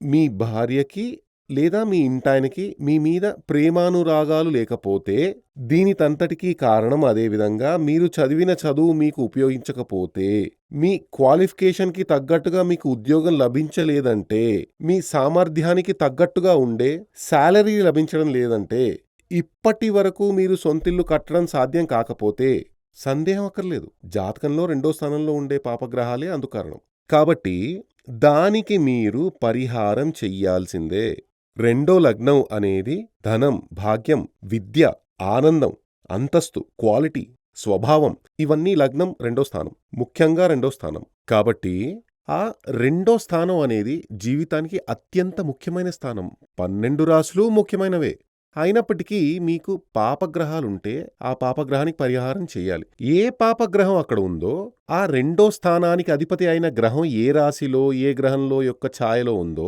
మీ భార్యకి లేదా మీ ఇంటాయనకి మీ మీద ప్రేమానురాగాలు లేకపోతే దీనికంతటికీ కారణం అదేవిధంగా మీరు చదివిన చదువు మీకు ఉపయోగించకపోతే, మీ క్వాలిఫికేషన్‌కి తగ్గట్టుగా మీకు ఉద్యోగం లభించలేదంటే, మీ సామర్థ్యానికి తగ్గట్టుగా ఉండే శాలరీ లభించడం లేదంటే, ఇప్పటి వరకు మీరు సొంతిల్లు కట్టడం సాధ్యం కాకపోతే, సందేహం అక్కర్లేదు. జాతకంలో రెండో స్థానంలో ఉండే పాపగ్రహాలే అందుకారణం కాబట్టి దానికి మీరు పరిహారం చెయ్యాల్సిందే. రెండో లగ్నం అనేది ధనం, భాగ్యం, విద్య, ఆనందం, అంతస్తు, క్వాలిటీ, స్వభావం ఇవన్నీ లగ్నం రెండో స్థానం. ముఖ్యంగా రెండో స్థానం. కాబట్టి ఆ రెండో స్థానం అనేది జీవితానికి అత్యంత ముఖ్యమైన స్థానం. 12 రాశులు ముఖ్యమైనవే. అయినప్పటికీ మీకు పాపగ్రహాలుంటే ఆ పాపగ్రహానికి పరిహారం చేయాలి. ఏ పాపగ్రహం అక్కడ ఉందో ఆ రెండో స్థానానికి అధిపతి అయిన గ్రహం ఏ రాశిలో, ఏ గ్రహంలో యొక్క ఛాయలో ఉందో